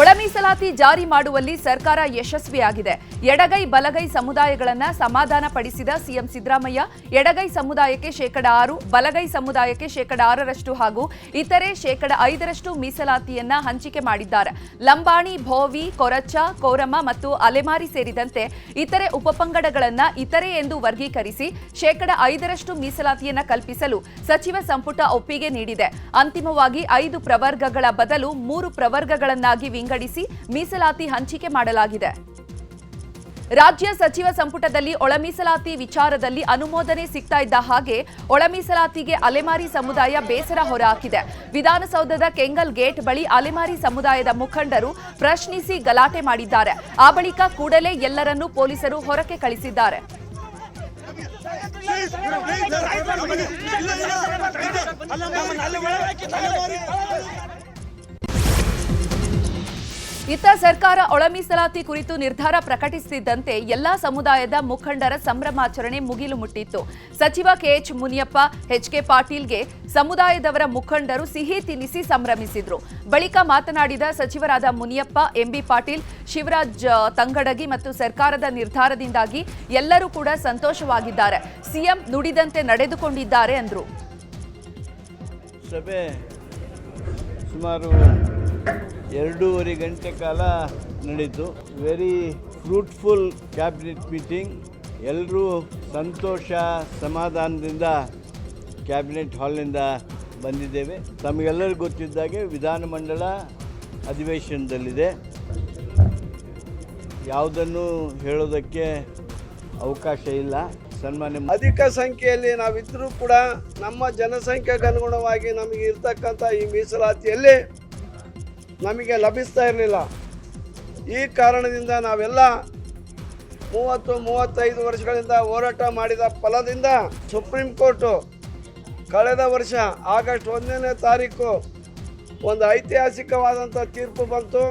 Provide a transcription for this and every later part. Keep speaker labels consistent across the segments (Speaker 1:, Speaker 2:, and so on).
Speaker 1: ಒಳ ಮೀಸಲಾತಿ ಜಾರಿ ಮಾಡುವಲ್ಲಿ ಸರ್ಕಾರ ಯಶಸ್ವಿಯಾಗಿದೆ. ಎಡಗೈ ಬಲಗೈ ಸಮುದಾಯಗಳನ್ನ ಸಮಾಧಾನ ಪಡಿಸಿದ ಸಿಎಂ ಸಿದ್ದರಾಮಯ್ಯ, ಎಡಗೈ ಸಮುದಾಯಕ್ಕೆ ಶೇಕಡ ಆರು, ಬಲಗೈ ಸಮುದಾಯಕ್ಕೆ ಶೇಕಡ ಆರರಷ್ಟು ಹಾಗೂ ಇತರೆ ಶೇಕಡ ಐದರಷ್ಟು ಮೀಸಲಾತಿಯನ್ನ ಹಂಚಿಕೆ ಮಾಡಿದ್ದಾರೆ. ಲಂಬಾಣಿ, ಭೋವಿ, ಕೊರಚ, ಕೋರಮ ಮತ್ತು ಅಲೆಮಾರಿ ಸೇರಿದಂತೆ ಇತರೆ ಉಪಪಂಗಡಗಳನ್ನ ಇತರೆ ಎಂದು ವರ್ಗೀಕರಿಸಿ ಶೇಕಡ ಐದರಷ್ಟು ಮೀಸಲಾತಿಯನ್ನ ಕಲ್ಪಿಸಲು ಸಚಿವ ಸಂಪುಟ ಒಪ್ಪಿಗೆ ನೀಡಿದೆ. ಅಂತಿಮವಾಗಿ ಐದು ಪ್ರವರ್ಗಗಳ ಬದಲು ಮೂರು ಪ್ರವರ್ಗಗಳನ್ನಾಗಿ ವಿಂಗಡಿಸಿ ಮೀಸಲಾತಿ ಹಂಚಿಕೆ ಮಾಡಲಾಗಿದೆ. ರಾಜ್ಯ ಸಚಿವ ಸಂಪುಟದಲ್ಲಿ ಒಳಮೀಸಲಾತಿ ವಿಚಾರದಲ್ಲಿ ಅನುಮೋದನೆ ಸಿಗ್ತಾ ಇದ್ದ ಹಾಗೆ ಒಳಮೀಸಲಾತಿಗೆ ಅಲೆಮಾರಿ ಸಮುದಾಯ ಬೇಸರ ಹೊರಹಾಕಿದೆ. ವಿಧಾನಸೌಧದ ಕೆಂಗಲ್ ಗೇಟ್ ಬಳಿ ಅಲೆಮಾರಿ ಸಮುದಾಯದ ಮುಖಂಡರು ಪ್ರಶ್ನಿಸಿ ಗಲಾಟೆ ಮಾಡಿದ್ದಾರೆ. ಆ ಬಳಿಕ ಕೂಡಲೇ ಎಲ್ಲರನ್ನೂ ಪೊಲೀಸರು ಹೊರಕ್ಕೆ ಕಳಿಸಿದ್ದಾರೆ. ಇತ್ತ ಸರ್ಕಾರ ಒಳಮೀಸಲಾತಿ ಕುರಿತು ನಿರ್ಧಾರ ಪ್ರಕಟಿಸುತ್ತಿದ್ದಂತೆ ಎಲ್ಲಾ ಸಮುದಾಯದ ಮುಖಂಡರ ಸಂಭ್ರಮಾಚರಣೆ ಮುಗಿಲು ಮುಟ್ಟಿತ್ತು. ಸಚಿವ ಕೆಎಚ್ ಮುನಿಯಪ್ಪ ಎಚ್ಕೆ ಪಾಟೀಲ್ಗೆ ಸಮುದಾಯದವರ ಮುಖಂಡರು ಸಿಹಿ ತಿನ್ನಿಸಿ ಸಂಭ್ರಮಿಸಿದ್ರು. ಬಳಿಕ ಮಾತನಾಡಿದ ಸಚಿವರಾದ ಮುನಿಯಪ್ಪ, ಎಂಬಿ ಪಾಟೀಲ್, ಶಿವರಾಜ್ ತಂಗಡಗಿ ಮತ್ತು ಸರ್ಕಾರದ ನಿರ್ಧಾರದಿಂದಾಗಿ ಎಲ್ಲರೂ ಕೂಡ ಸಂತೋಷವಾಗಿದ್ದಾರೆ. ಸಿಎಂ ನುಡಿದಂತೆ ನಡೆದುಕೊಂಡಿದ್ದಾರೆ
Speaker 2: ಸುಮಾರು ಎರಡೂವರೆ ಗಂಟೆ ಕಾಲ ನಡೀತು. ವೆರಿ ಫ್ರೂಟ್ಫುಲ್ ಕ್ಯಾಬಿನೆಟ್ ಮೀಟಿಂಗ್ ಎಲ್ಲರೂ ಸಂತೋಷ ಸಮಾಧಾನದಿಂದ ಕ್ಯಾಬಿನೆಟ್ ಹಾಲ್ನಿಂದ ಬಂದಿದ್ದೇವೆ. ತಮಗೆಲ್ಲರಿಗೂ ಗೊತ್ತಿದ್ದಾಗೆ ವಿಧಾನಮಂಡಲ ಅಧಿವೇಶನದಲ್ಲಿದೆ. ಯಾವುದನ್ನು ಹೇಳೋದಕ್ಕೆ ಅವಕಾಶ ಇಲ್ಲ. ಸನ್ಮಾನ್ಯ
Speaker 3: ಅಧಿಕ ಸಂಖ್ಯೆಯಲ್ಲಿ ನಾವಿದ್ದರೂ ಕೂಡ ನಮ್ಮ ಜನಸಂಖ್ಯೆಗೆ ಅನುಗುಣವಾಗಿ ನಮಗೆ ಇರ್ತಕ್ಕಂಥ ಈ ಮೀಸಲಾತಿಯಲ್ಲಿ ನಮಗೆ ಲಭಿಸ್ತಾ ಇರಲಿಲ್ಲ. ಈ ಕಾರಣದಿಂದ ನಾವೆಲ್ಲ ಮೂವತ್ತು, ಮೂವತ್ತೈದು ವರ್ಷಗಳಿಂದ ಹೋರಾಟ ಮಾಡಿದ ಫಲದಿಂದ ಸುಪ್ರೀಂ ಕೋರ್ಟು ಕಳೆದ ವರ್ಷ ಆಗಸ್ಟ್ ಒಂದನೇ ತಾರೀಕು ಒಂದು ಐತಿಹಾಸಿಕವಾದಂಥ ತೀರ್ಪು ಬಂತು.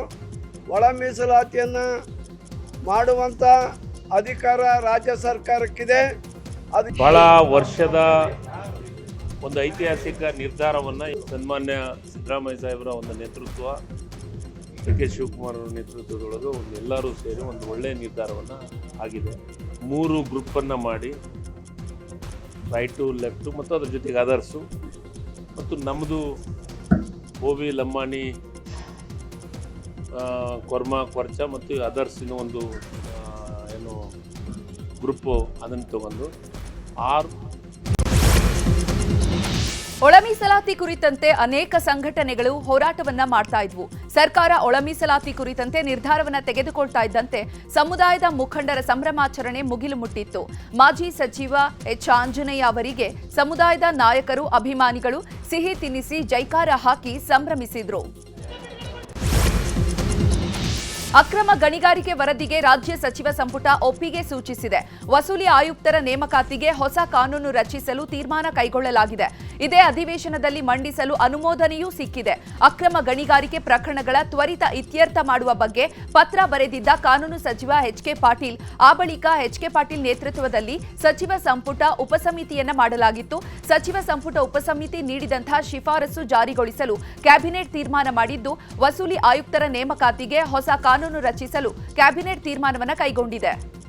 Speaker 3: ಒಳ ಮೀಸಲಾತಿಯನ್ನು ಮಾಡುವಂಥ ಅಧಿಕಾರ ರಾಜ್ಯ ಸರ್ಕಾರಕ್ಕಿದೆ. ಅದು
Speaker 4: ಬಹಳ ವರ್ಷದ ಒಂದು ಐತಿಹಾಸಿಕ ನಿರ್ಧಾರವನ್ನು ಸನ್ಮಾನ್ಯ ಸಿದ್ದರಾಮಯ್ಯ ಸಾಹೇಬರ ಒಂದು ನೇತೃತ್ವ ಡಿ ಕೆ ಶಿವಕುಮಾರ್ ಅವರ ನೇತೃತ್ವದೊಳಗೆ ಒಂದು ಎಲ್ಲರೂ ಸೇರಿ ಒಂದು ಒಳ್ಳೆಯ ನಿರ್ಧಾರವನ್ನು ಆಗಿದೆ. ಮೂರು ಗ್ರೂಪನ್ನು ಮಾಡಿ ರೈಟು ಲೆಫ್ಟು ಮತ್ತು ಅದ್ರ ಜೊತೆಗೆ ಅದರ್ಸು ಮತ್ತು ನಮ್ಮದು ಓವಿ ಲಂಬಾಣಿ ಕೊರ್ಮಾ, ಕೊರ್ಚ ಮತ್ತು ಅದರ್ಸಿನ ಒಂದು ಏನು ಗ್ರೂಪು ಅದನ್ನು ತಗೊಂಡು ಆರು
Speaker 1: ಒಳ ಮೀಸಲಾತಿ ಕುರಿತಂತೆ ಅನೇಕ ಸಂಘಟನೆಗಳು ಹೋರಾಟವನ್ನ ಮಾಡ್ತಾ ಇದ್ವು. ಸರ್ಕಾರ ಒಳ ಮೀಸಲಾತಿ ಕುರಿತಂತೆ ನಿರ್ಧಾರವನ್ನ ತೆಗೆದುಕೊಳ್ತಾ ಇದ್ದಂತೆ ಸಮುದಾಯದ ಮುಖಂಡರ ಸಂಭ್ರಮಾಚರಣೆ ಮುಗಿಲು ಮುಟ್ಟಿತ್ತು ಮಾಜಿ ಸಚಿವ ಎಚ್. ಆಂಜನೇಯ ಅವರಿಗೆ ಸಮುದಾಯದ ನಾಯಕರು, ಅಭಿಮಾನಿಗಳು ಸಿಹಿ ತಿನ್ನಿಸಿ ಜೈಕಾರ ಹಾಕಿ ಸಂಭ್ರಮಿಸಿದ್ರು. ಅಕ್ರಮ ಗಣಿಗಾರಿಕೆ ವರದಿಗೆ ರಾಜ್ಯ ಸಚಿವ ಸಂಪುಟ ಒಪ್ಪಿಗೆ ಸೂಚಿಸಿದೆ. ವಸೂಲಿ ಆಯುಕ್ತರ ನೇಮಕಾತಿಗೆ ಹೊಸ ಕಾನೂನು ರಚಿಸಲು ತೀರ್ಮಾನ ಕೈಗೊಳ್ಳಲಾಗಿದೆ. ಇದೇ ಅಧಿವೇಶನದಲ್ಲಿ ಮಂಡಿಸಲು ಅನುಮೋದನೆಯೂ ಸಿಕ್ಕಿದೆ. ಅಕ್ರಮ ಗಣಿಗಾರಿಕೆ ಪ್ರಕರಣಗಳ ತ್ವರಿತ ಇತ್ಯರ್ಥ ಮಾಡುವ ಬಗ್ಗೆ ಪತ್ರ ಬರೆದಿದ್ದ ಕಾನೂನು ಸಚಿವ ಎಚ್ಕೆ ಪಾಟೀಲ್, ಆ ಬಳಿಕ ಎಚ್ಕೆ ಪಾಟೀಲ್ ನೇತೃತ್ವದಲ್ಲಿ ಸಚಿವ ಸಂಪುಟ ಉಪಸಮಿತಿಯನ್ನ ಮಾಡಲಾಗಿತ್ತು. ಸಚಿವ ಸಂಪುಟ ಉಪಸಮಿತಿ ನೀಡಿದಂತಹ ಶಿಫಾರಸು ಜಾರಿಗೊಳಿಸಲು ಕ್ಯಾಬಿನೆಟ್ ತೀರ್ಮಾನ ಮಾಡಿದ್ದು, ವಸೂಲಿ ಆಯುಕ್ತರ ನೇಮಕಾತಿಗೆ ಹೊಸ ಕಾನೂನು ರಚಿಸಲು ಕ್ಯಾಬಿನೆಟ್ ತೀರ್ಮಾನವನ್ನು ಕೈಗೊಂಡಿದೆ.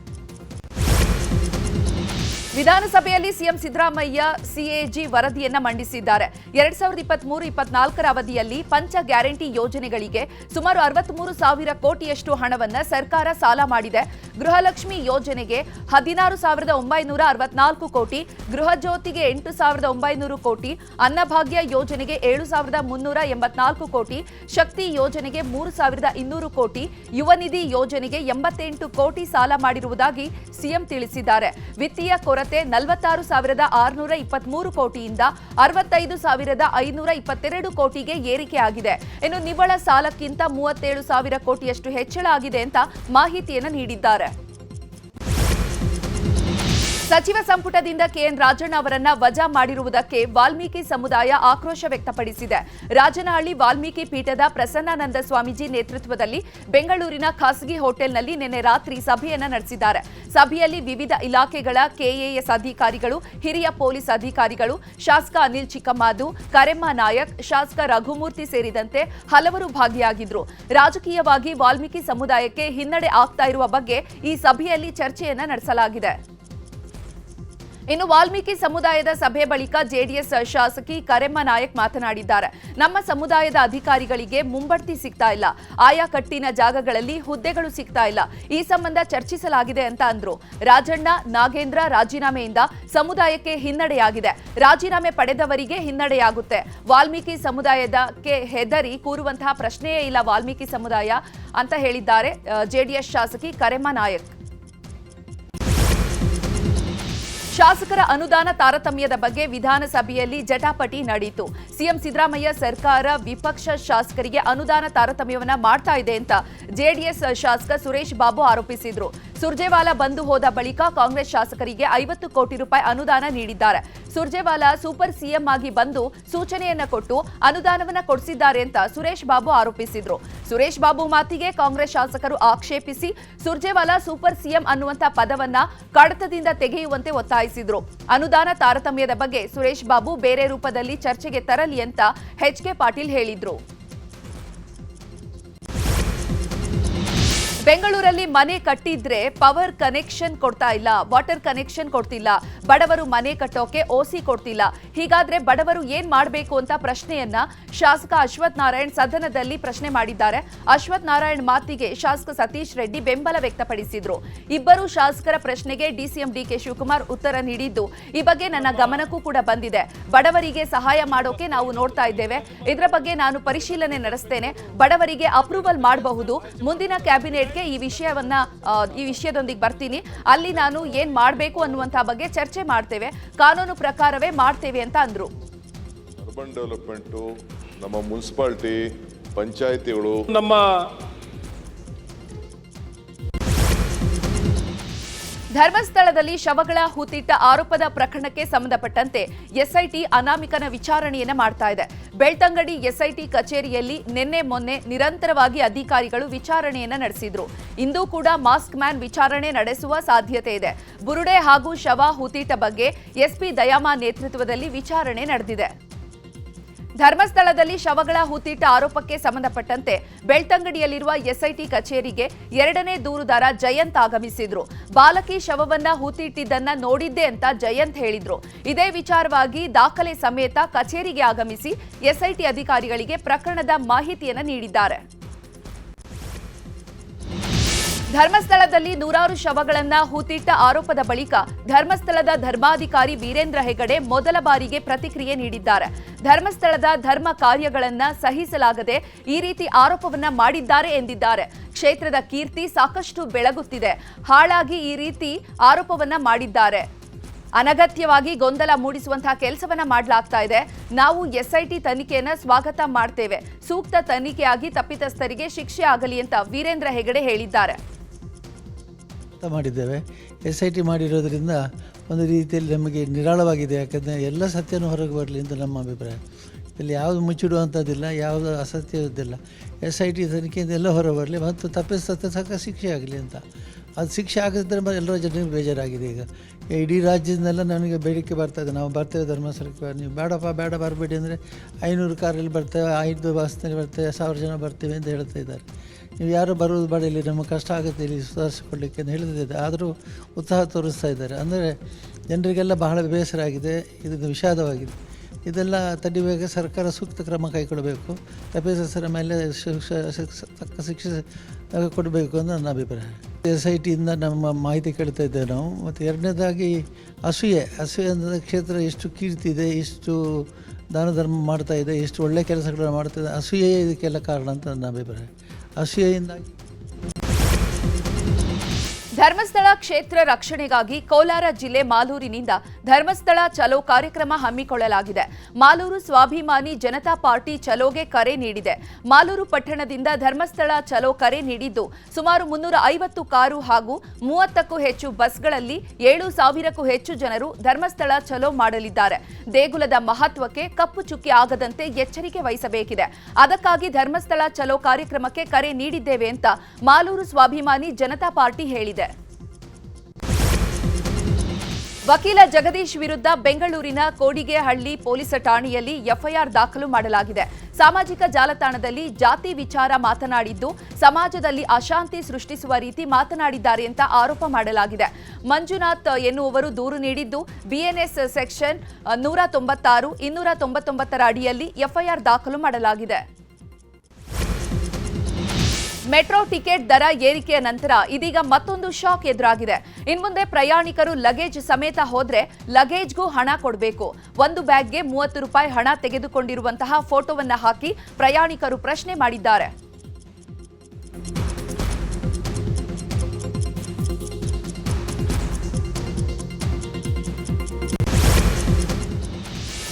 Speaker 1: ವಿಧಾನಸಭೆಯಲ್ಲಿ ಸಿಎಂ ಸಿದ್ದರಾಮಯ್ಯ ಸಿಎಜಿ ವರದಿಯನ್ನ ಮಂಡಿಸಿದ್ದಾರೆ. ಎರಡ್ ಸಾವಿರದ ಇಪ್ಪತ್ಮೂರು, ಇಪ್ಪತ್ನಾಲ್ಕರ ಅವಧಿಯಲ್ಲಿ ಪಂಚ ಗ್ಯಾರಂಟಿ ಯೋಜನೆಗಳಿಗೆ ಸುಮಾರು ಅರವತ್ಮೂರು ಸಾವಿರ ಕೋಟಿಯಷ್ಟು ಹಣವನ್ನು ಸರ್ಕಾರ ಸಾಲ ಮಾಡಿದೆ. ಗೃಹಲಕ್ಷ್ಮಿ ಯೋಜನೆಗೆ ಹದಿನಾರು ಸಾವಿರದ ಒಂಬೈನೂರ ಅರವತ್ನಾಲ್ಕು ಕೋಟಿ ಗೃಹಜ್ಯೋತಿಗೆ ಎಂಟು ಸಾವಿರದ ಒಂಬೈನೂರು ಕೋಟಿ, ಅನ್ನಭಾಗ್ಯ ಯೋಜನೆಗೆ ಏಳು ಸಾವಿರದ ಮುನ್ನೂರ ಎಂಬತ್ನಾಲ್ಕು ಕೋಟಿ, ಶಕ್ತಿ ಯೋಜನೆಗೆ ಮೂರು ಸಾವಿರದ ಇನ್ನೂರು ಕೋಟಿ, ಯುವ ನಿಧಿ ಯೋಜನೆಗೆ ಎಂಬತ್ತೆಂಟು ಕೋಟಿ ಸಾಲ ಮಾಡಿರುವುದಾಗಿ ಸಿಎಂ ತಿಳಿಸಿದ್ದಾರೆ. ವಿತ್ತೀಯ ಕೊರತೆ ನಲವತ್ತಾರು ಸಾವಿರದ ಆರುನೂರ ಇಪ್ಪತ್ಮೂರು ಕೋಟಿಯಿಂದ ಅರವತ್ತೈದು ಸಾವಿರದ ಐನೂರ ಇಪ್ಪತ್ತೆರಡು ಕೋಟಿಗೆ ಏರಿಕೆಯಾಗಿದೆ ಇನ್ನು ನಿವ್ವಳ ಸಾಲಕ್ಕಿಂತ ಮೂವತ್ತೇಳು ಸಾವಿರ ಕೋಟಿಯಷ್ಟು ಹೆಚ್ಚಳ ಆಗಿದೆ ಅಂತ ಮಾಹಿತಿಯನ್ನು ನೀಡಿದ್ದಾರೆ. ಸಚಿವ ಸಂಪುಟದಿಂದ ಕೆಎನ್ ರಾಜಣ್ಣ ಅವರನ್ನ ವಜಾ ಮಾಡಿರುವುದಕ್ಕೆ ವಾಲ್ಮೀಕಿ ಸಮುದಾಯ ಆಕ್ರೋಶ ವ್ಯಕ್ತಪಡಿಸಿದೆ. ರಾಜನಹಳ್ಳಿ ವಾಲ್ಮೀಕಿ ಪೀಠದ ಪ್ರಸನ್ನಾನಂದ ಸ್ವಾಮೀಜಿ ನೇತೃತ್ವದಲ್ಲಿ ಬೆಂಗಳೂರಿನ ಖಾಸಗಿ ಹೋಟೆಲ್ನಲ್ಲಿ ನಿನ್ನೆ ರಾತ್ರಿ ಸಭೆಯನ್ನ ನಡೆಸಿದ್ದಾರೆ. ಸಭೆಯಲ್ಲಿ ವಿವಿಧ ಇಲಾಖೆಗಳ ಕೆಎಎಸ್ ಅಧಿಕಾರಿಗಳು, ಹಿರಿಯ ಪೊಲೀಸ್ ಅಧಿಕಾರಿಗಳು, ಶಾಸಕ ಅನಿಲ್ ಚಿಕ್ಕಮಾದು ಕರೆಮ್ಮ ನಾಯಕ್, ಶಾಸಕ ರಘುಮೂರ್ತಿ ಸೇರಿದಂತೆ ಹಲವರು ಭಾಗಿಯಾಗಿದ್ರು. ರಾಜಕೀಯವಾಗಿ ವಾಲ್ಮೀಕಿ ಸಮುದಾಯಕ್ಕೆ ಹಿನ್ನಡೆ ಆಗ್ತಾ ಇರುವ ಬಗ್ಗೆ ಈ ಸಭೆಯಲ್ಲಿ ಚರ್ಚೆಯನ್ನ ನಡೆಸಲಾಗಿದೆ. ಇನ್ನು ವಾಲ್ಮೀಕಿ ಸಮುದಾಯದ ಸಭೆ ಬಳಿಕ ಜೆಡಿಎಸ್ ಶಾಸಕಿ ಕರೆಮ್ಮ ನಾಯಕ್ ಮಾತನಾಡಿದ್ದಾರೆ. ನಮ್ಮ ಸಮುದಾಯದ ಅಧಿಕಾರಿಗಳಿಗೆ ಮುಂಬಡ್ತಿ ಸಿಗ್ತಾ ಇಲ್ಲ. ಆಯಾ ಕಟ್ಟಿನ ಜಾಗಗಳಲ್ಲಿ ಹುದ್ದೆಗಳು ಸಿಗ್ತಾ ಇಲ್ಲ. ಈ ಸಂಬಂಧ ಚರ್ಚಿಸಲಾಗಿದೆ ಅಂತ ಅಂದ್ರು. ರಾಜಣ್ಣ, ನಾಗೇಂದ್ರ ರಾಜೀನಾಮೆಯಿಂದ ಸಮುದಾಯಕ್ಕೆ ಹಿನ್ನಡೆಯಾಗಿದೆ. ರಾಜೀನಾಮೆ ಪಡೆದವರಿಗೆ ಹಿನ್ನಡೆಯಾಗುತ್ತೆ. ವಾಲ್ಮೀಕಿ ಸಮುದಾಯದಕ್ಕೆ ಹೆದರಿ ಕೂರುವಂತಹ ಪ್ರಶ್ನೆಯೇ ಇಲ್ಲ ವಾಲ್ಮೀಕಿ ಸಮುದಾಯ ಅಂತ ಹೇಳಿದ್ದಾರೆ ಜೆಡಿಎಸ್ ಶಾಸಕಿ ಕರೆಮ್ಮ ನಾಯಕ್. ಶಾಸಕರ ಅನುದಾನ ತಾರತಮ್ಯದ ಬಗ್ಗೆ ವಿಧಾನಸಭೆಯಲ್ಲಿ ಜಟಾಪಟಿ ನಡೆಯಿತು. ಸಿಎಂ ಸಿದ್ದರಾಮಯ್ಯ ಸರ್ಕಾರ ವಿಪಕ್ಷ ಶಾಸಕರಿಗೆ ಅನುದಾನ ತಾರತಮ್ಯವನ್ನ ಮಾಡ್ತಾ ಇದೆ ಅಂತ ಜೆಡಿಎಸ್ ಶಾಸಕ ಸುರೇಶ್ ಬಾಬು ಆರೋಪಿಸಿದ್ರು. ಸುರ್ಜೇವಾಲಾ ಬಂದು ಹೋದ ಬಳಿಕ ಕಾಂಗ್ರೆಸ್ ಶಾಸಕರಿಗೆ ಐವತ್ತು ಕೋಟಿ ರೂಪಾಯಿ ಅನುದಾನ ನೀಡಿದ್ದಾರೆ. ಸುರ್ಜೇವಾಲಾ ಸೂಪರ್ ಸಿಎಂ ಆಗಿ ಬಂದು ಸೂಚನೆಯನ್ನ ಕೊಟ್ಟು ಅನುದಾನವನ್ನ ಕೊಡಿಸಿದ್ದಾರೆ ಅಂತ ಸುರೇಶ್ ಬಾಬು ಆರೋಪಿಸಿದ್ರು. ಸುರೇಶ್ ಬಾಬು ಮಾತಿಗೆ ಕಾಂಗ್ರೆಸ್ ಶಾಸಕರು ಆಕ್ಷೇಪಿಸಿ ಸುರ್ಜೇವಾಲಾ ಸೂಪರ್ ಸಿಎಂ ಅನ್ನುವಂತ ಪದವನ್ನ ಕಡತದಿಂದ ತೆಗೆಯುವಂತೆ ಒತ್ತಾಯಿಸಿದ್ರು. ಅನುದಾನ ತಾರತಮ್ಯದ ಬಗ್ಗೆ ಸುರೇಶ್ ಬಾಬು ಬೇರೆ ರೂಪದಲ್ಲಿ ಚರ್ಚೆಗೆ ತರಲಿ ಅಂತ ಎಚ್ ಕೆ ಪಾಟೀಲ್ ಹೇಳಿದ್ರು. ಬೆಂಗಳೂರಲ್ಲಿ ಮನೆ ಕಟ್ಟಿದ್ರೆ ಪವರ್ ಕನೆಕ್ಷನ್ ಕೊಡ್ತಾ ಇಲ್ಲ ವಾಟರ್ ಕನೆಕ್ಷನ್ ಕೊಡ್ತಿಲ್ಲ. ಬಡವರು ಮನೆ ಕಟ್ಟೋಕೆ ಓಸಿ ಕೊಡ್ತಿಲ್ಲ. ಹೀಗಾದ್ರೆ ಬಡವರು ಏನ್ ಮಾಡಬೇಕು ಅಂತ ಪ್ರಶ್ನೆಯನ್ನ ಶಾಸಕ ಅಶ್ವಥ್ ನಾರಾಯಣ್ ಸದನದಲ್ಲಿ ಪ್ರಶ್ನೆ ಮಾಡಿದ್ದಾರೆ. ಅಶ್ವಥ್ ನಾರಾಯಣ್ ಮಾತಿಗೆ ಶಾಸಕ ಸತೀಶ್ ರೆಡ್ಡಿ ಬೆಂಬಲ ವ್ಯಕ್ತಪಡಿಸಿದ್ರು. ಇಬ್ಬರು ಶಾಸಕರ ಪ್ರಶ್ನೆಗೆ ಡಿಸಿಎಂ ಡಿಕೆ ಶಿವಕುಮಾರ್ ಉತ್ತರ ನೀಡಿದ್ದು, ಈ ಬಗ್ಗೆ ನನ್ನ ಗಮನಕ್ಕೂ ಕೂಡ ಬಂದಿದೆ. ಬಡವರಿಗೆ ಸಹಾಯ ಮಾಡೋಕೆ ನಾವು ನೋಡ್ತಾ ಇದ್ದೇವೆ. ಇದರ ಬಗ್ಗೆ ನಾನು ಪರಿಶೀಲನೆ ನಡೆಸ್ತೇನೆ. ಬಡವರಿಗೆ ಅಪ್ರೂವಲ್ ಮಾಡಬಹುದು. ಮುಂದಿನ ಈ ವಿಷಯವನ್ನ ಈ ವಿಷಯದೊಂದಿಗೆ ಬರ್ತೀನಿ. ಅಲ್ಲಿ ನಾನು ಏನ್ ಮಾಡಬೇಕು ಅನ್ನುವಂತಹ ಬಗ್ಗೆ ಚರ್ಚೆ ಮಾಡ್ತೇವೆ. ಕಾನೂನು ಪ್ರಕಾರವೇ ಮಾಡ್ತೇವೆ ಅಂತ ಅಂದ್ರು.
Speaker 5: ಅರ್ಬನ್ ಡೆವಲಪ್ಮೆಂಟು ನಮ್ಮ ಮುನ್ಸಿಪಾಲ್ಟಿ ಪಂಚಾಯತಿಗಳು.
Speaker 4: ನಮ್ಮ
Speaker 1: ಧರ್ಮಸ್ಥಳದಲ್ಲಿ ಶವಗಳ ಹೂತಿಟ್ಟ ಆರೋಪದ ಪ್ರಕರಣಕ್ಕೆ ಸಂಬಂಧಪಟ್ಟಂತೆ ಎಸ್ಐಟಿ ಅನಾಮಿಕನ ವಿಚಾರಣೆಯನ್ನ ಮಾಡ್ತಾ ಇದೆ. ಬೆಳ್ತಂಗಡಿ ಎಸ್ಐಟಿ ಕಚೇರಿಯಲ್ಲಿ ನಿನ್ನೆ ಮೊನ್ನೆ ನಿರಂತರವಾಗಿ ಅಧಿಕಾರಿಗಳು ವಿಚಾರಣೆಯನ್ನು ನಡೆಸಿದ್ರು. ಇಂದು ಕೂಡ ಮಾಸ್ಕ್ ಮ್ಯಾನ್ ವಿಚಾರಣೆ ನಡೆಸುವ ಸಾಧ್ಯತೆ ಇದೆ. ಬುರುಡೆ ಹಾಗೂ ಶವ ಹೂತಿಟ್ಟ ಬಗ್ಗೆ ಎಸ್ಪಿ ದಯಾಮಾ ನೇತೃತ್ವದಲ್ಲಿ ವಿಚಾರಣೆ ನಡೆದಿದೆ. ಧರ್ಮಸ್ಥಳದಲ್ಲಿ ಶವಗಳ ಹುತ್ತಿಟ್ಟ ಆರೋಪಕ್ಕೆ ಸಂಬಂಧಪಟ್ಟಂತೆ ಬೆಳ್ತಂಗಡಿಯಲ್ಲಿರುವ ಎಸ್ಐಟಿ ಕಚೇರಿಗೆ ಎರಡನೇ ದೂರುದಾರ ಜಯಂತ್ ಆಗಮಿಸಿದ್ರು. ಬಾಲಕಿ ಶವವನ್ನ ಹೂತಿಟ್ಟಿದ್ದನ್ನ ನೋಡಿದ್ದೆ ಅಂತ ಜಯಂತ್ ಹೇಳಿದ್ರು. ಇದೇ ವಿಚಾರವಾಗಿ ದಾಖಲೆ ಸಮೇತ ಕಚೇರಿಗೆ ಆಗಮಿಸಿ ಎಸ್ಐಟಿ ಅಧಿಕಾರಿಗಳಿಗೆ ಪ್ರಕರಣದ ಮಾಹಿತಿಯನ್ನು ನೀಡಿದ್ದಾರೆ. ಧರ್ಮಸ್ಥಳದಲ್ಲಿ ನೂರಾರು ಶವಗಳನ್ನ ಹೂತಿಟ್ಟ ಆರೋಪದ ಬಳಿಕ ಧರ್ಮಸ್ಥಳದ ಧರ್ಮಾಧಿಕಾರಿ ವೀರೇಂದ್ರ ಹೆಗಡೆ ಮೊದಲ ಬಾರಿಗೆ ಪ್ರತಿಕ್ರಿಯೆ ನೀಡಿದ್ದಾರೆ. ಧರ್ಮಸ್ಥಳದ ಧರ್ಮ ಕಾರ್ಯಗಳನ್ನ ಸಹಿಸಲಾಗದೆ ಈ ರೀತಿ ಆರೋಪವನ್ನ ಮಾಡಿದ್ದಾರೆ ಎಂದಿದ್ದಾರೆ. ಕ್ಷೇತ್ರದ ಕೀರ್ತಿ ಸಾಕಷ್ಟು ಬೆಳಗುತ್ತಿದೆ. ಹಾಳಾಗಿ ಈ ರೀತಿ ಆರೋಪವನ್ನ ಮಾಡಿದ್ದಾರೆ. ಅನಗತ್ಯವಾಗಿ ಗೊಂದಲ ಮೂಡಿಸುವಂತಹ ಕೆಲಸವನ್ನ ಮಾಡಲಾಗ್ತಾ ಇದೆ. ನಾವು ಎಸ್ಐಟಿ ತನಿಖೆಯನ್ನು ಸ್ವಾಗತ ಮಾಡ್ತೇವೆ. ಸೂಕ್ತ ತನಿಖೆಯಾಗಿ ತಪ್ಪಿತಸ್ಥರಿಗೆ ಶಿಕ್ಷೆ ಆಗಲಿ ಅಂತ ವೀರೇಂದ್ರ ಹೆಗಡೆ ಹೇಳಿದ್ದಾರೆ.
Speaker 6: ಅಂತ ಮಾಡಿದ್ದೇವೆ. ಎಸ್ ಐ ಟಿ ಮಾಡಿರೋದ್ರಿಂದ ಒಂದು ರೀತಿಯಲ್ಲಿ ನಮಗೆ ನಿರಾಳವಾಗಿದೆ. ಯಾಕಂದರೆ ಎಲ್ಲ ಸತ್ಯನೂ ಹೊರಗೆ ಬರಲಿ ಅಂತ ನಮ್ಮ ಅಭಿಪ್ರಾಯ. ಇಲ್ಲಿ ಯಾವುದು ಮುಚ್ಚಿಡುವಂಥದ್ದಿಲ್ಲ, ಯಾವುದು ಅಸತ್ಯದಿಲ್ಲ ಎಸ್ ಐ ಟಿ ತನಿಖೆಯಿಂದ ಎಲ್ಲ ಹೊರ ಬರಲಿ ಮತ್ತು ತಪ್ಪಿಸ್ತಕ್ಕ ತಕ್ಕ ಶಿಕ್ಷೆ ಆಗಲಿ ಅಂತ. ಅದು ಶಿಕ್ಷೆ ಆಗಿದ್ರೆ ಎಲ್ಲರ ಜನರಿಗೆ ಬೇಜಾರಾಗಿದೆ ಈಗ. ಇಡೀ ರಾಜ್ಯದಿಂದೆಲ್ಲ ನನಗೆ ಬೇಡಿಕೆ ಬರ್ತದೆ ನಾವು ಬರ್ತೇವೆ ಧರ್ಮಸ್ಥಳಕ್ಕೆ. ನೀವು ಬೇಡಪ್ಪ, ಬೇಡ, ಬರಬೇಡಿ ಅಂದರೆ ಐನೂರು ಕಾರಲ್ಲಿ ಬರ್ತೇವೆ, ಐದು ಬಸ್ನಲ್ಲಿ ಬರ್ತೇವೆ, ಸಾವಿರ ಜನ ಬರ್ತೀವಿ ಅಂತ ಹೇಳ್ತಾ ಇದ್ದಾರೆ. ನೀವು ಯಾರು ಬರುವುದು ಬೇಡ, ಇಲ್ಲಿ ನಮಗೆ ಕಷ್ಟ ಆಗುತ್ತೆ, ಇಲ್ಲಿ ಸುಧಾರಿಸಿಕೊಳ್ಳಿಕ್ಕೆ ಅಂತ ಆದರೂ ಉತ್ಸಾಹ ತೋರಿಸ್ತಾ ಇದ್ದಾರೆ. ಅಂದರೆ ಜನರಿಗೆಲ್ಲ ಬಹಳ ಬೇಸರ ಆಗಿದೆ. ಇದು ವಿಷಾದವಾಗಿದೆ. ಇದೆಲ್ಲ ತಡಿಬೇಕು ಸರ್ಕಾರ ಸೂಕ್ತ ಕ್ರಮ ಕೈಗೊಳ್ಳಬೇಕು. ತಪ್ಪಿತಸ್ಥರ ಮೇಲೆ ಶಿಕ್ಷೆ ತಕ್ಕ ಶಿಕ್ಷೆ ಕೊಡಬೇಕು ಅಂತ ನನ್ನ ಅಭಿಪ್ರಾಯ. ಎಸ್ ಐ ಟಿಯಿಂದ ನಮ್ಮ ಮಾಹಿತಿ ಕೇಳ್ತಾ ಇದ್ದೇವೆ ನಾವು. ಮತ್ತು ಎರಡನೇದಾಗಿ ಅಸೂಯೆ. ಅಸೂಯೆ ಅಂದರೆ ಕ್ಷೇತ್ರ ಎಷ್ಟು ಕೀರ್ತಿ ಇದೆ ಎಷ್ಟು ದಾನ ಧರ್ಮ ಮಾಡ್ತಾ ಇದೆ, ಎಷ್ಟು ಒಳ್ಳೆಯ ಕೆಲಸಗಳನ್ನು ಮಾಡ್ತಾ ಇದೆ. ಅಸೂಯೆ ಇದಕ್ಕೆಲ್ಲ ಕಾರಣ ಅಂತ ನನ್ನ ಅಭಿಪ್ರಾಯ. hacienda.
Speaker 1: ಧರ್ಮಸ್ಥಳ ಕ್ಷೇತ್ರ ರಕ್ಷಣೆಗಾಗಿ ಕೋಲಾರ ಜಿಲ್ಲೆ ಮಾಲೂರಿನಿಂದ ಧರ್ಮಸ್ಥಳ ಚಲೋ ಕಾರ್ಯಕ್ರಮ ಹಮ್ಮಿಕೊಳ್ಳಲಾಗಿದೆ. ಮಾಲೂರು ಸ್ವಾಭಿಮಾನಿ ಜನತಾ ಪಾರ್ಟಿ ಚಲೋಗೆ ಕರೆ ನೀಡಿದೆ. ಮಾಲೂರು ಪಟ್ಟಣದಿಂದ ಧರ್ಮಸ್ಥಳ ಚಲೋ ಕರೆ ನೀಡಿದ್ದು ಸುಮಾರು ಮುನ್ನೂರ ಐವತ್ತು ಕಾರು ಹಾಗೂ ಮೂವತ್ತಕ್ಕೂ ಹೆಚ್ಚು ಬಸ್ಗಳಲ್ಲಿ ಏಳು ಸಾವಿರಕ್ಕೂ ಹೆಚ್ಚು ಜನರು ಧರ್ಮಸ್ಥಳ ಚಲೋ ಮಾಡಲಿದ್ದಾರೆ. ದೇಗುಲದ ಮಹತ್ವಕ್ಕೆ ಕಪ್ಪು ಚುಕ್ಕಿ ಆಗದಂತೆ ಎಚ್ಚರಿಕೆ ವಹಿಸಬೇಕಿದೆ. ಅದಕ್ಕಾಗಿ ಧರ್ಮಸ್ಥಳ ಚಲೋ ಕಾರ್ಯಕ್ರಮಕ್ಕೆ ಕರೆ ನೀಡಿದ್ದೇವೆ ಅಂತ ಮಾಲೂರು ಸ್ವಾಭಿಮಾನಿ ಜನತಾ ಪಾರ್ಟಿ ಹೇಳಿದೆ. ವಕೀಲ ಜಗದೀಶ್ ವಿರುದ್ಧ ಬೆಂಗಳೂರಿನ ಕೋಡಿಗೆಹಳ್ಳಿ ಪೊಲೀಸ್ ಠಾಣೆಯಲ್ಲಿ ಎಫ್ಐಆರ್ ದಾಖಲು ಮಾಡಲಾಗಿದೆ. ಸಾಮಾಜಿಕ ಜಾಲತಾಣದಲ್ಲಿ ಜಾತಿ ವಿಚಾರ ಮಾತನಾಡಿದ್ದು, ಸಮಾಜದಲ್ಲಿ ಅಶಾಂತಿ ಸೃಷ್ಟಿಸುವ ರೀತಿ ಮಾತನಾಡಿದ್ದಾರೆ ಅಂತ ಆರೋಪ ಮಾಡಲಾಗಿದೆ. ಮಂಜುನಾಥ್ ಎನ್ನುವವರು ದೂರು ನೀಡಿದ್ದು, ಬಿಎನ್ಎಸ್ ಸೆಕ್ಷನ್ ನೂರ ತೊಂಬತ್ತಾರು, ಇನ್ನೂರ ತೊಂಬತ್ತೊಂಬತ್ತರ ಅಡಿಯಲ್ಲಿ ಎಫ್ಐಆರ್ ದಾಖಲು ಮಾಡಲಾಗಿದೆ. ಮೆಟ್ರೋ ಟಿಕೆಟ್ ದರ ಏರಿಕೆಯ ನಂತರ ಇದೀಗ ಮತ್ತೊಂದು ಶಾಕ್ ಎದುರಾಗಿದೆ. ಇನ್ಮುಂದೆ ಪ್ರಯಾಣಿಕರು ಲಗೇಜ್ ಸಮೇತ ಹೋದ್ರೆ ಲಗೇಜ್ಗೂ ಹಣ ಕೊಡಬೇಕು. ಒಂದು ಬ್ಯಾಗ್ಗೆ ಮೂವತ್ತು ರೂಪಾಯಿ ಹಣ ತೆಗೆದುಕೊಂಡಿರುವಂತಹ ಫೋಟೋವನ್ನ ಹಾಕಿ ಪ್ರಯಾಣಿಕರು ಪ್ರಶ್ನೆ ಮಾಡಿದ್ದಾರೆ.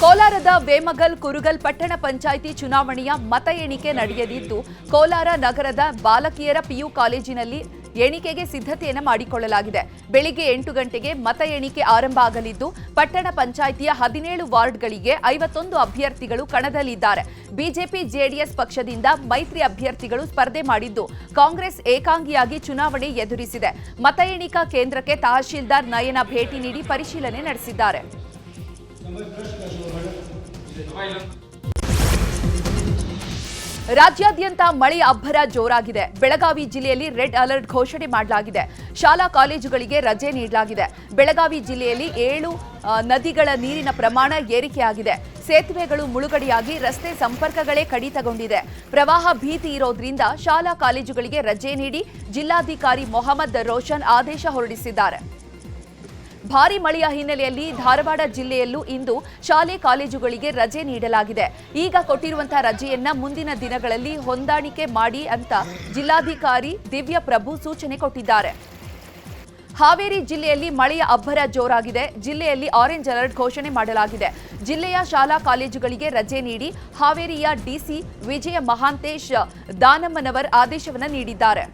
Speaker 1: ಕೋಲಾರದ ವೇಮಗಲ್ ಕುರುಗಲ್ ಪಟ್ಟಣ ಪಂಚಾಯಿತಿ ಚುನಾವಣೆಯ ಮತ ಎಣಿಕೆ ನಡೆಯದಿದ್ದು, ಕೋಲಾರ ನಗರದ ಬಾಲಕಿಯರ ಪಿಯು ಕಾಲೇಜಿನಲ್ಲಿ ಎಣಿಕೆಗೆ ಸಿದ್ಧತೆಯನ್ನು ಮಾಡಿಕೊಳ್ಳಲಾಗಿದೆ. ಬೆಳಿಗ್ಗೆ ಎಂಟು ಗಂಟೆಗೆ ಮತ ಎಣಿಕೆ ಆರಂಭ ಆಗಲಿದ್ದು, ಪಟ್ಟಣ ಪಂಚಾಯಿತಿಯ ಹದಿನೇಳು ವಾರ್ಡ್ಗಳಿಗೆ ಐವತ್ತೊಂದು ಅಭ್ಯರ್ಥಿಗಳು ಕಣದಲ್ಲಿದ್ದಾರೆ. ಬಿಜೆಪಿ ಜೆಡಿಎಸ್ ಪಕ್ಷದಿಂದ ಮೈತ್ರಿ ಅಭ್ಯರ್ಥಿಗಳು ಸ್ಪರ್ಧೆ ಮಾಡಿದ್ದು, ಕಾಂಗ್ರೆಸ್ ಏಕಾಂಗಿಯಾಗಿ ಚುನಾವಣೆ ಎದುರಿಸಿದೆ. ಮತ ಎಣಿಕಾ ಕೇಂದ್ರಕ್ಕೆ ತಹಶೀಲ್ದಾರ್ ನಯನ ಭೇಟಿ ನೀಡಿ ಪರಿಶೀಲನೆ ನಡೆಸಿದ್ದಾರೆ. ರಾಜ್ಯಾದ್ಯಂತ ಮಳೆ ಅಬ್ಬರ ಜೋರಾಗಿದೆ. ಬೆಳಗಾವಿ ಜಿಲ್ಲೆಯಲ್ಲಿ ರೆಡ್ ಅಲರ್ಟ್ ಘೋಷಣೆ ಮಾಡಲಾಗಿದೆ. ಶಾಲಾ ಕಾಲೇಜುಗಳಿಗೆ ರಜೆ ನೀಡಲಾಗಿದೆ. ಬೆಳಗಾವಿ ಜಿಲ್ಲೆಯಲ್ಲಿ ಏಳು ನದಿಗಳ ನೀರಿನ ಪ್ರಮಾಣ ಏರಿಕೆಯಾಗಿದೆ. ಸೇತುವೆಗಳು ಮುಳುಗಡೆಯಾಗಿ ರಸ್ತೆ ಸಂಪರ್ಕಗಳೇ ಕಡಿತಗೊಂಡಿದೆ. ಪ್ರವಾಹ ಭೀತಿ ಇರೋದ್ರಿಂದ ಶಾಲಾ ಕಾಲೇಜುಗಳಿಗೆ ರಜೆ ನೀಡಿ ಜಿಲ್ಲಾಧಿಕಾರಿ ಮೊಹಮ್ಮದ್ ರೋಷನ್ ಆದೇಶ ಹೊರಡಿಸಿದ್ದಾರೆ. ಭಾರಿ ಮಳೆಯ ಹಿನ್ನೆಲೆಯಲ್ಲಿ ಧಾರವಾಡ ಜಿಲ್ಲೆಯಲ್ಲೂ ಇಂದು ಶಾಲೆ ಕಾಲೇಜುಗಳಿಗೆ ರಜೆ ನೀಡಲಾಗಿದೆ. ಈಗ ಕೊಟ್ಟಿರುವಂತಹ ರಜೆಯನ್ನ ಮುಂದಿನ ದಿನಗಳಲ್ಲಿ ಹೊಂದಾಣಿಕೆ ಮಾಡಿ ಅಂತ ಜಿಲ್ಲಾಧಿಕಾರಿ ದಿವ್ಯ ಪ್ರಭು ಸೂಚನೆ ಕೊಟ್ಟಿದ್ದಾರೆ. ಹಾವೇರಿ ಜಿಲ್ಲೆಯಲ್ಲಿ ಮಳೆಯ ಅಬ್ಬರ ಜೋರಾಗಿದೆ. ಜಿಲ್ಲೆಯಲ್ಲಿ ಆರೆಂಜ್ ಅಲರ್ಟ್ ಘೋಷಣೆ ಮಾಡಲಾಗಿದೆ. ಜಿಲ್ಲೆಯ ಶಾಲಾ ಕಾಲೇಜುಗಳಿಗೆ ರಜೆ ನೀಡಿ ಹಾವೇರಿಯ ಡಿಸಿ ವಿಜಯ ಮಹಾಂತೇಶ್ ದಾನಮ್ಮನವರ್ ಆದೇಶವನ್ನು ನೀಡಿದ್ದಾರೆ.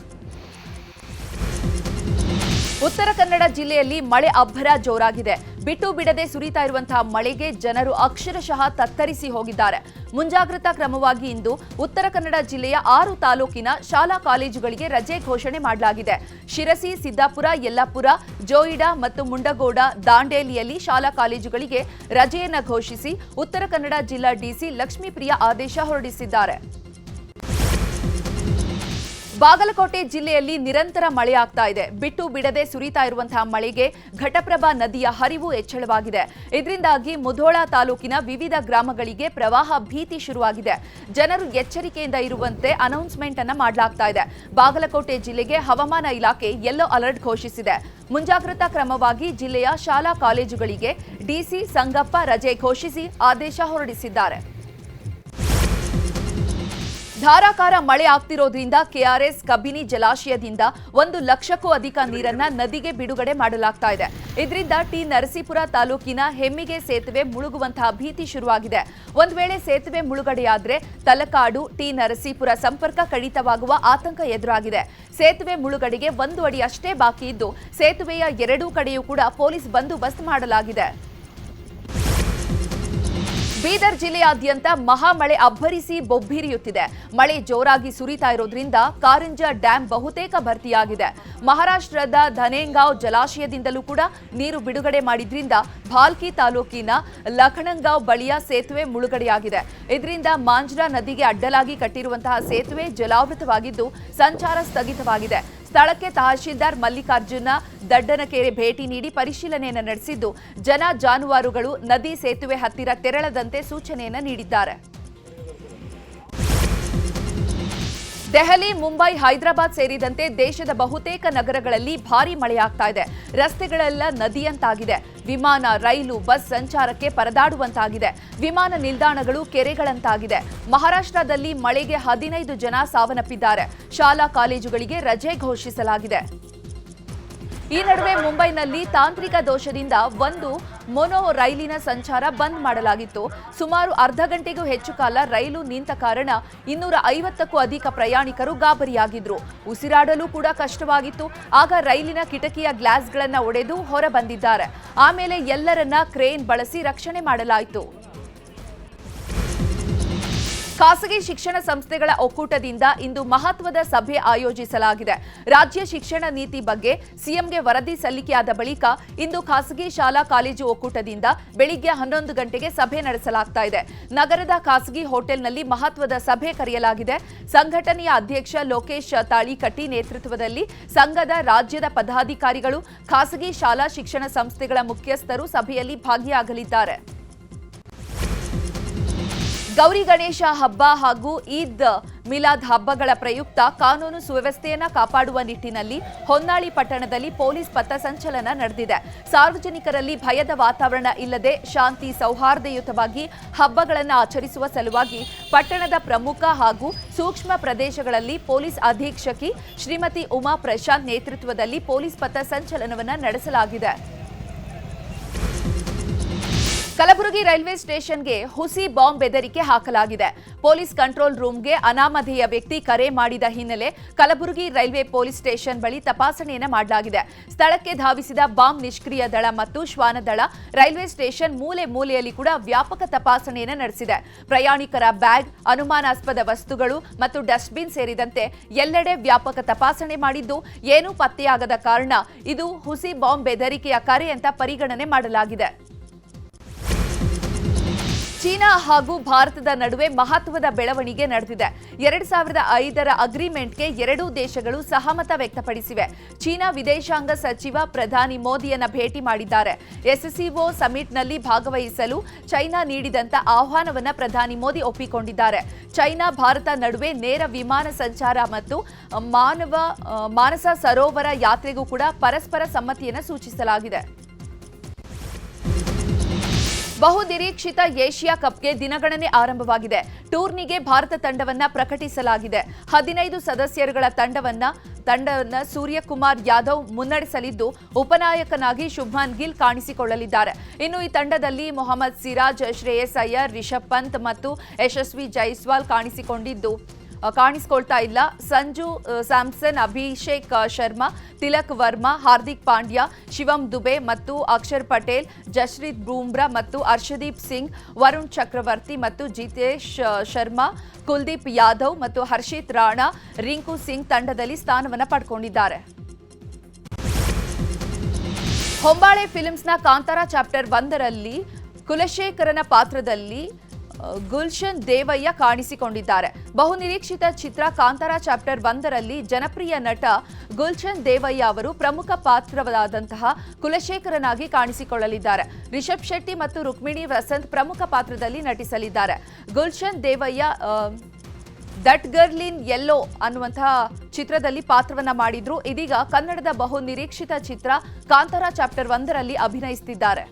Speaker 1: ಉತ್ತರ ಕನ್ನಡ ಜಿಲ್ಲೆಯಲ್ಲಿ ಮಳೆ ಅಬ್ಬರ ಜೋರಾಗಿದೆ. ಬಿಟ್ಟು ಬಿಡದೆ ಸುರಿತಾ ಇರುವಂತಹ ಮಳೆಗೆ ಜನರು ಅಕ್ಷರಶಃ ತತ್ತರಿಸಿ ಹೋಗಿದ್ದಾರೆ. ಮುಂಜಾಗ್ರತಾ ಕ್ರಮವಾಗಿ ಇಂದು ಉತ್ತರ ಕನ್ನಡ ಜಿಲ್ಲೆಯ ಆರು ತಾಲೂಕಿನ ಶಾಲಾ ಕಾಲೇಜುಗಳಿಗೆ ರಜೆ ಘೋಷಣೆ ಮಾಡಲಾಗಿದೆ. ಶಿರಸಿ, ಸಿದ್ದಾಪುರ, ಯಲ್ಲಾಪುರ, ಜೋಯಿಡಾ ಮತ್ತು ಮುಂಡಗೋಡ ದಾಂಡೇಲಿಯಲ್ಲಿ ಶಾಲಾ ಕಾಲೇಜುಗಳಿಗೆ ರಜೆಯನ್ನು ಘೋಷಿಸಿ ಉತ್ತರ ಕನ್ನಡ ಜಿಲ್ಲಾ ಡಿಸಿ ಲಕ್ಷ್ಮೀಪ್ರಿಯ ಆದೇಶ ಹೊರಡಿಸಿದ್ದಾರೆ. ಬಾಗಲಕೋಟೆ ಜಿಲ್ಲೆಯಲ್ಲಿ ನಿರಂತರ ಮಳೆ ಆಗ್ತಾ ಇದೆ. ಬಿಟ್ಟು ಬಿಡದೆ ಸುರಿತಾ ಇರುವಂತಹ ಮಳೆಗೆ ಘಟಪ್ರಭಾ ನದಿಯ ಹರಿವು ಹೆಚ್ಚಳವಾಗಿದೆ. ಇದರಿಂದಾಗಿ ಮುಧೋಳ ತಾಲೂಕಿನ ವಿವಿಧ ಗ್ರಾಮಗಳಿಗೆ ಪ್ರವಾಹ ಭೀತಿ ಶುರುವಾಗಿದೆ. ಜನರು ಎಚ್ಚರಿಕೆಯಿಂದ ಇರುವಂತೆ ಅನೌನ್ಸ್ಮೆಂಟ್ ಅನ್ನ ಮಾಡಲಾಗ್ತಾ ಇದೆ. ಬಾಗಲಕೋಟೆ ಜಿಲ್ಲೆಗೆ ಹವಾಮಾನ ಇಲಾಖೆ ಯೆಲ್ಲೋ ಅಲರ್ಟ್ ಘೋಷಿಸಿದೆ. ಮುಂಜಾಗ್ರತಾ ಕ್ರಮವಾಗಿ ಜಿಲ್ಲೆಯ ಶಾಲಾ ಕಾಲೇಜುಗಳಿಗೆ ಡಿಸಿ ಸಂಗಪ್ಪ ರಜೆ ಘೋಷಿಸಿ ಆದೇಶ ಹೊರಡಿಸಿದ್ದಾರೆ. ಧಾರಾಕಾರ ಮಳೆ ಆಗ್ತಿರೋದ್ರಿಂದ ಕೆಆರ್ಎಸ್ ಕಬಿನಿ ಜಲಾಶಯದಿಂದ ಒಂದು ಲಕ್ಷಕ್ಕೂ ಅಧಿಕ ನೀರನ್ನ ನದಿಗೆ ಬಿಡುಗಡೆ ಮಾಡಲಾಗ್ತಾ ಇದೆ. ಇದರಿಂದ ಟಿ ನರಸೀಪುರ ತಾಲೂಕಿನ ಹೆಮ್ಮಿಗೆ ಸೇತುವೆ ಮುಳುಗುವಂತಹ ಭೀತಿ ಶುರುವಾಗಿದೆ. ಒಂದು ವೇಳೆ ಸೇತುವೆ ಮುಳುಗಡೆಯಾದ್ರೆ ತಲಕಾಡು, ಟಿ ನರಸೀಪುರ ಸಂಪರ್ಕ ಕಡಿತವಾಗುವ ಆತಂಕ ಎದುರಾಗಿದೆ. ಸೇತುವೆ ಮುಳುಗಡೆಗೆ ಒಂದು ಅಡಿ ಅಷ್ಟೇ ಬಾಕಿ ಇದ್ದು, ಸೇತುವೆಯ ಎರಡೂ ಕಡೆಯೂ ಕೂಡ ಪೊಲೀಸ್ ಬಂದೋಬಸ್ತ್ ಮಾಡಲಾಗಿದೆ. ಬೀದರ್ ಜಿಲ್ಲೆಯಾದ್ಯಂತ ಮಹಾಮಳೆ ಅಬ್ಬರಿಸಿ ಬೊಬ್ಬಿರಿಯುತ್ತಿದೆ. ಮಳೆ ಜೋರಾಗಿ ಸುರಿತಾ ಇರೋದ್ರಿಂದ ಕಾರಂಜ ಡ್ಯಾಂ ಬಹುತೇಕ ಭರ್ತಿಯಾಗಿದೆ. ಮಹಾರಾಷ್ಟ್ರದ ಧನೇಂಗಾವ್ ಜಲಾಶಯದಿಂದಲೂ ಕೂಡ ನೀರು ಬಿಡುಗಡೆ ಮಾಡಿದ್ರಿಂದ ಭಾಲ್ಕಿ ತಾಲೂಕಿನ ಲಖಣಂಗಾಂವ್ ಬಳಿಯ ಸೇತುವೆ ಮುಳುಗಡೆಯಾಗಿದೆ. ಇದರಿಂದ ಮಾಂಜ್ರಾ ನದಿಗೆ ಅಡ್ಡಲಾಗಿ ಕಟ್ಟಿರುವಂತಹ ಸೇತುವೆ ಜಲಾವೃತವಾಗಿದ್ದು ಸಂಚಾರ ಸ್ಥಗಿತವಾಗಿದೆ. ಸ್ಥಳಕ್ಕೆ ತಹಶೀಲ್ದಾರ್ ಮಲ್ಲಿಕಾರ್ಜುನ ದಡ್ಡನಕೆರೆ ಭೇಟಿ ನೀಡಿ ಪರಿಶೀಲನೆಯನ್ನು ನಡೆಸಿದ್ದು, ಜನ ಜಾನುವಾರುಗಳು, ನದಿ ಸೇತುವೆ ಹತ್ತಿರ ತೆರಳದಂತೆ ಸೂಚನೆಯನ್ನು ನೀಡಿದ್ದಾರೆ. ದೆಹಲಿ, ಮುಂಬೈ, ಹೈದರಾಬಾದ್ ಸೇರಿದಂತೆ ದೇಶದ ಬಹುತೇಕ ನಗರಗಳಲ್ಲಿ ಭಾರಿ ಮಳೆಯಾಗ್ತಾ ಇದೆ. ರಸ್ತೆಗಳೆಲ್ಲ ನದಿಯಂತಾಗಿದೆ. ವಿಮಾನ, ರೈಲು, ಬಸ್ ಸಂಚಾರಕ್ಕೆ ಪರದಾಡುವಂತಾಗಿದೆ. ವಿಮಾನ ನಿಲ್ದಾಣಗಳು ಕೆರೆಗಳಂತಾಗಿದೆ. ಮಹಾರಾಷ್ಟ್ರದಲ್ಲಿ ಮಳೆಗೆ ಹದಿನೈದು ಜನ ಸಾವನ್ನಪ್ಪಿದ್ದಾರೆ. ಶಾಲಾ ಕಾಲೇಜುಗಳಿಗೆ ರಜೆ ಘೋಷಿಸಲಾಗಿದೆ. ಈ ನಡುವೆ ಮುಂಬೈನಲ್ಲಿ ತಾಂತ್ರಿಕ ದೋಷದಿಂದ ಒಂದು ಮೊನೋ ರೈಲಿನ ಸಂಚಾರ ಬಂದ್ ಮಾಡಲಾಗಿತ್ತು. ಸುಮಾರು ಅರ್ಧ ಗಂಟೆಗೂ ಹೆಚ್ಚು ಕಾಲ ರೈಲು ನಿಂತ ಕಾರಣ ಇನ್ನೂರ ಐವತ್ತಕ್ಕೂ ಅಧಿಕ ಪ್ರಯಾಣಿಕರು ಗಾಬರಿಯಾಗಿದ್ರು. ಉಸಿರಾಡಲು ಕೂಡ ಕಷ್ಟವಾಗಿತ್ತು. ಆಗ ರೈಲಿನ ಕಿಟಕಿಯ ಗ್ಲಾಸ್ಗಳನ್ನು ಒಡೆದು ಹೊರ ಬಂದಿದ್ದಾರೆ ಆಮೇಲೆ ಎಲ್ಲರನ್ನ ಕ್ರೇನ್ ಬಳಸಿ ರಕ್ಷಣೆ ಮಾಡಲಾಯಿತು. ಖಾಸಗಿ ಶಿಕ್ಷಣ ಸಂಸ್ಥೆಗಳ ಒಕ್ಕೂಟದಿಂದ ಇಂದು ಮಹತ್ವದ ಸಭೆ ಆಯೋಜಿಸಲಾಗಿದೆ. ರಾಜ್ಯ ಶಿಕ್ಷಣ ನೀತಿ ಬಗ್ಗೆ ಸಿಎಂಗೆ ವರದಿ ಸಲ್ಲಿಕೆಯಾದ ಬಳಿಕ ಇಂದು ಖಾಸಗಿ ಶಾಲಾ ಕಾಲೇಜು ಒಕ್ಕೂಟದಿಂದ ಬೆಳಿಗ್ಗೆ ಹನ್ನೊಂದು ಗಂಟೆಗೆ ಸಭೆ ನಡೆಸಲಾಗ್ತಾ ಇದೆ. ನಗರದ ಖಾಸಗಿ ಹೋಟೆಲ್ನಲ್ಲಿ ಮಹತ್ವದ ಸಭೆ ಕರೆಯಲಾಗಿದೆ. ಸಂಘಟನೆಯ ಅಧ್ಯಕ್ಷ ಲೋಕೇಶ್ ತಾಳಿಕಟ್ಟಿ ನೇತೃತ್ವದಲ್ಲಿ ಸಂಘದ ರಾಜ್ಯದ ಪದಾಧಿಕಾರಿಗಳು ಖಾಸಗಿ ಶಾಲಾ ಶಿಕ್ಷಣ ಸಂಸ್ಥೆಗಳ ಮುಖ್ಯಸ್ಥರು ಸಭೆಯಲ್ಲಿ ಭಾಗಿಯಾಗಲಿದ್ದಾರೆ. ಗೌರಿ ಗಣೇಶ ಹಬ್ಬ ಹಾಗೂ ಈದ್ ಮಿಲಾದ್ ಹಬ್ಬಗಳ ಪ್ರಯುಕ್ತ ಕಾನೂನು ಸುವ್ಯವಸ್ಥೆಯನ್ನು ಕಾಪಾಡುವ ನಿಟ್ಟಿನಲ್ಲಿ ಹೊನ್ನಾಳಿ ಪಟ್ಟಣದಲ್ಲಿ ಪೊಲೀಸ್ ಪಥಸಂಚಲನ ನಡೆದಿದೆ. ಸಾರ್ವಜನಿಕರಲ್ಲಿ ಭಯದ ವಾತಾವರಣ ಇಲ್ಲದೆ ಶಾಂತಿ ಸೌಹಾರ್ದಯುತವಾಗಿ ಹಬ್ಬಗಳನ್ನು ಆಚರಿಸುವ ಸಲುವಾಗಿ ಪಟ್ಟಣದ ಪ್ರಮುಖ ಹಾಗೂ ಸೂಕ್ಷ್ಮ ಪ್ರದೇಶಗಳಲ್ಲಿ ಪೊಲೀಸ್ ಅಧೀಕ್ಷಕಿ ಶ್ರೀಮತಿ ಉಮಾ ಪ್ರಶಾಂತ್ ನೇತೃತ್ವದಲ್ಲಿ ಪೊಲೀಸ್ ಪಥಸಂಚಲನವನ್ನು ನಡೆಸಲಾಗಿದೆ. ಕಲಬುರಗಿ ರೈಲ್ವೆ ಸ್ಟೇಷನ್ಗೆ ಹುಸಿ ಬಾಂಬ್ ಬೆದರಿಕೆ ಹಾಕಲಾಗಿದೆ. ಪೊಲೀಸ್ ಕಂಟ್ರೋಲ್ ರೂಮ್ಗೆ ಅನಾಮಧೇಯ ವ್ಯಕ್ತಿ ಕರೆ ಮಾಡಿದ ಹಿನ್ನೆಲೆ ಕಲಬುರಗಿ ರೈಲ್ವೆ ಪೊಲೀಸ್ ಸ್ಟೇಷನ್ ಬಳಿ ತಪಾಸಣೆಯನ್ನು ಮಾಡಲಾಗಿದೆ. ಸ್ಥಳಕ್ಕೆ ಧಾವಿಸಿದ ಬಾಂಬ್ ನಿಷ್ಕ್ರಿಯ ದಳ ಮತ್ತು ಶ್ವಾನದಳ ರೈಲ್ವೆ ಸ್ಟೇಷನ್ ಮೂಲೆ ಮೂಲೆಯಲ್ಲಿ ಕೂಡ ವ್ಯಾಪಕ ತಪಾಸಣೆಯನ್ನು ನಡೆಸಿದೆ. ಪ್ರಯಾಣಿಕರ ಬ್ಯಾಗ್, ಅನುಮಾನಾಸ್ಪದ ವಸ್ತುಗಳು ಮತ್ತು ಡಸ್ಟ್ಬಿನ್ ಸೇರಿದಂತೆ ಎಲ್ಲೆಡೆ ವ್ಯಾಪಕ ತಪಾಸಣೆ ಮಾಡಿದ್ದು, ಏನೂ ಪತ್ತೆಯಾಗದ ಕಾರಣ ಇದು ಹುಸಿ ಬಾಂಬ್ ಬೆದರಿಕೆಯ ಕರೆ ಅಂತ ಪರಿಗಣನೆ ಮಾಡಲಾಗಿದೆ. ಚೀನಾ ಹಾಗೂ ಭಾರತದ ನಡುವೆ ಮಹತ್ವದ ಬೆಳವಣಿಗೆ ನಡೆದಿದೆ. ಎರಡ್ ಸಾವಿರದ ಐದರ ಅಗ್ರಿಮೆಂಟ್ಗೆ ಎರಡೂ ದೇಶಗಳು ಸಹಮತ ವ್ಯಕ್ತಪಡಿಸಿವೆ. ಚೀನಾ ವಿದೇಶಾಂಗ ಸಚಿವ ಪ್ರಧಾನಿ ಮೋದಿಯನ್ನ ಭೇಟಿ ಮಾಡಿದ್ದಾರೆ. ಎಸ್ಸಿಒ ಸಮಿಟ್ನಲ್ಲಿ ಭಾಗವಹಿಸಲು ಚೈನಾ ನೀಡಿದಂತ ಆಹ್ವಾನವನ್ನು ಪ್ರಧಾನಿ ಮೋದಿ ಒಪ್ಪಿಕೊಂಡಿದ್ದಾರೆ. ಚೈನಾ, ಭಾರತ ನಡುವೆ ನೇರ ವಿಮಾನ ಸಂಚಾರ ಮತ್ತು ಮಾನವ, ಮಾನಸ ಸರೋವರ ಯಾತ್ರೆಗೂ ಕೂಡ ಪರಸ್ಪರ ಸಮ್ಮತಿಯನ್ನು ಸೂಚಿಸಲಾಗಿದೆ. ಬಹುನಿರೀಕ್ಷಿತ ಏಷ್ಯಾ ಕಪ್ಗೆ ದಿನಗಣನೆ ಆರಂಭವಾಗಿದೆ. ಟೂರ್ನಿಗೆ ಭಾರತ ತಂಡವನ್ನ ಪ್ರಕಟಿಸಲಾಗಿದೆ. ಹದಿನೈದು ಸದಸ್ಯರುಗಳ ತಂಡವನ್ನ ತಂಡವನ್ನ ಸೂರ್ಯಕುಮಾರ್ ಯಾದವ್ ಮುನ್ನಡೆಸಲಿದ್ದು, ಉಪನಾಯಕನಾಗಿ ಶುಭ್ಮನ್ ಗಿಲ್ ಕಾಣಿಸಿಕೊಳ್ಳಲಿದ್ದಾರೆ. ಇನ್ನು ಈ ತಂಡದಲ್ಲಿ ಮೊಹಮ್ಮದ್ ಸಿರಾಜ್, ಶ್ರೇಯಸ್ ಅಯ್ಯರ್, ರಿಷಬ್ ಪಂತ್ ಮತ್ತು ಯಶಸ್ವಿ ಜೈಸ್ವಾಲ್ ಕಾಣಿಸಿಕೊಂಡಿದ್ದು. ಕಾಣಿಸ್ಕೊಳ್ತಾ ಇಲ್ಲ. ಸಂಜು ಸ್ಯಾಮ್ಸನ್, ಅಭಿಷೇಕ್ ಶರ್ಮಾ, ತಿಲಕ್ ವರ್ಮಾ, ಹಾರ್ದಿಕ್ ಪಾಂಡ್ಯ, ಶಿವಂ ದುಬೆ ಮತ್ತು ಅಕ್ಷರ್ ಪಟೇಲ್, ಜಶ್ರೀತ್ ಬೂಮ್ರಾ ಮತ್ತು ಅರ್ಷದೀಪ್ ಸಿಂಗ್, ವರುಣ್ ಚಕ್ರವರ್ತಿ ಮತ್ತು ಜಿತೇಶ್ ಶರ್ಮಾ, ಕುಲ್ದೀಪ್ ಯಾದವ್ ಮತ್ತು ಹರ್ಷಿತ್ ರಾಣಾ, ರಿಂಕು ಸಿಂಗ್ ತಂಡದಲ್ಲಿ ಸ್ಥಾನವನ್ನು ಪಡ್ಕೊಂಡಿದ್ದಾರೆ. ಹೊಂಬಾಳೆ ಫಿಲ್ಮ್ಸ್ನ ಕಾಂತಾರ ಚಾಪ್ಟರ್ ಒಂದರಲ್ಲಿ ಕುಲಶೇಖರನ ಪಾತ್ರದಲ್ಲಿ ಗುಲ್ಶನ್ ದೇವಯ್ಯ ಕಾಣಿಸಿಕೊಂಡಿದ್ದಾರೆ. ಬಹುನಿರೀಕ್ಷಿತ ಚಿತ್ರ ಕಾಂತಾರ ಚಾಪ್ಟರ್ ಒಂದರಲ್ಲಿ ಜನಪ್ರಿಯ ನಟ ಗುಲ್ಶನ್ ದೇವಯ್ಯ ಅವರು ಪ್ರಮುಖ ಪಾತ್ರವಾದಂತಹ ಕುಲಶೇಖರನಾಗಿ ಕಾಣಿಸಿಕೊಳ್ಳಲಿದ್ದಾರೆ. ರಿಷಬ್ ಶೆಟ್ಟಿ ಮತ್ತು ರುಕ್ಮಿಣಿ ವಸಂತ್ ಪ್ರಮುಖ ಪಾತ್ರದಲ್ಲಿ ನಟಿಸಲಿದ್ದಾರೆ. Gulshan Devaiah that that girl in yellow ಅನ್ನುವಂತಹ ಚಿತ್ರದಲ್ಲಿ ಪಾತ್ರವನ್ನ ಮಾಡಿದ್ರು. ಇದೀಗ ಕನ್ನಡದ ಬಹು ನಿರೀಕ್ಷಿತ ಚಿತ್ರ ಕಾಂತಾರ ಚಾಪ್ಟರ್ ಒಂದರಲ್ಲಿ ಅಭಿನಯಿಸುತ್ತಿದ್ದಾರೆ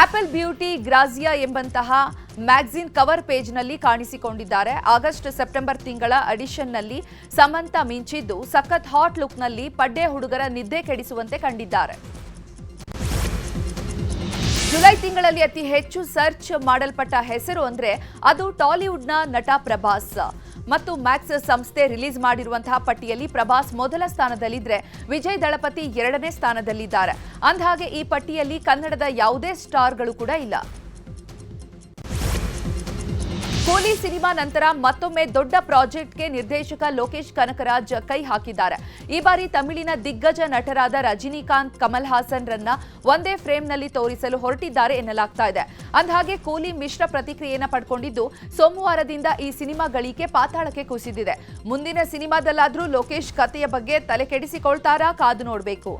Speaker 1: ಆಪಲ್ ಬ್ಯೂಟಿ ಗ್ರಾಜಿಯಾ ಎಂಬಂತಹ ಮ್ಯಾಗ್ಝಿನ್ ಕವರ್ ಪೇಜ್ನಲ್ಲಿ ಕಾಣಿಸಿಕೊಂಡಿದ್ದಾರೆ. ಆಗಸ್ಟ್ ಸೆಪ್ಟೆಂಬರ್ ತಿಂಗಳ ಅಡಿಷನ್ನಲ್ಲಿ ಸಮಂತ ಮಿಂಚಿದ್ದು ಸಖತ್ ಹಾಟ್ ಲುಕ್ನಲ್ಲಿ ಪಡ್ಡೆ ಹುಡುಗರ ನಿದ್ದೆ ಕೆಡಿಸುವಂತೆ ಕಂಡಿದ್ದಾರೆ. ಜುಲೈ ತಿಂಗಳಲ್ಲಿ ಅತಿ ಹೆಚ್ಚು ಸರ್ಚ್ ಮಾಡಲ್ಪಟ್ಟ ಹೆಸರು ಅಂದ್ರೆ ಅದು ಟಾಲಿವುಡ್ನ ನಟ ಪ್ರಭಾಸ್. ಮತ್ತು ಮ್ಯಾಕ್ಸ್ ಸಂಸ್ಥೆ ರಿಲೀಸ್ ಮಾಡಿರುವಂತಹ ಪಟ್ಟಿಯಲ್ಲಿ ಪ್ರಭಾಸ್ ಮೊದಲ ಸ್ಥಾನದಲ್ಲಿದ್ದರೆ ವಿಜಯ್ ದಳಪತಿ ಎರಡನೇ ಸ್ಥಾನದಲ್ಲಿದ್ದಾರೆ. ಅಂದಹಾಗೆ ಈ ಪಟ್ಟಿಯಲ್ಲಿ ಕನ್ನಡದ ಯಾವುದೇ ಸ್ಟಾರ್ಗಳು ಕೂಡ ಇಲ್ಲ. ಕೂಲಿ ಸಿನಿಮಾ ನಂತರ ಮತ್ತೊಮ್ಮೆ ದೊಡ್ಡ ಪ್ರಾಜೆಕ್ಟ್ಗೆ ನಿರ್ದೇಶಕ ಲೋಕೇಶ್ ಕನಕರಾಜ್ ಕೈ ಹಾಕಿದ್ದಾರೆ. ಈ ಬಾರಿ ತಮಿಳಿನ ದಿಗ್ಗಜ ನಟರಾದ ರಜನಿಕಾಂತ್, ಕಮಲ್ ಹಾಸನ್ ರನ್ನ ಒಂದೇ ಫ್ರೇಮ್ನಲ್ಲಿ ತೋರಿಸಲು ಹೊರಟಿದ್ದಾರೆ ಎನ್ನಲಾಗ್ತಾ ಇದೆ. ಅಂದಹಾಗೆ ಕೂಲಿ ಮಿಶ್ರ ಪ್ರತಿಕ್ರಿಯೆಯನ್ನು ಪಡ್ಕೊಂಡಿದ್ದು, ಸೋಮವಾರದಿಂದ ಈ ಸಿನಿಮಾ ಗಳಿಕೆ ಪಾತಾಳಕ್ಕೆ ಕುಸಿದಿದೆ. ಮುಂದಿನ ಸಿನಿಮಾದಲ್ಲಾದರೂ ಲೋಕೇಶ್ ಕಥೆಯ ಬಗ್ಗೆ ತಲೆ ಕೆಡಿಸಿಕೊಳ್ತಾರಾ ಕಾದು ನೋಡಬೇಕು.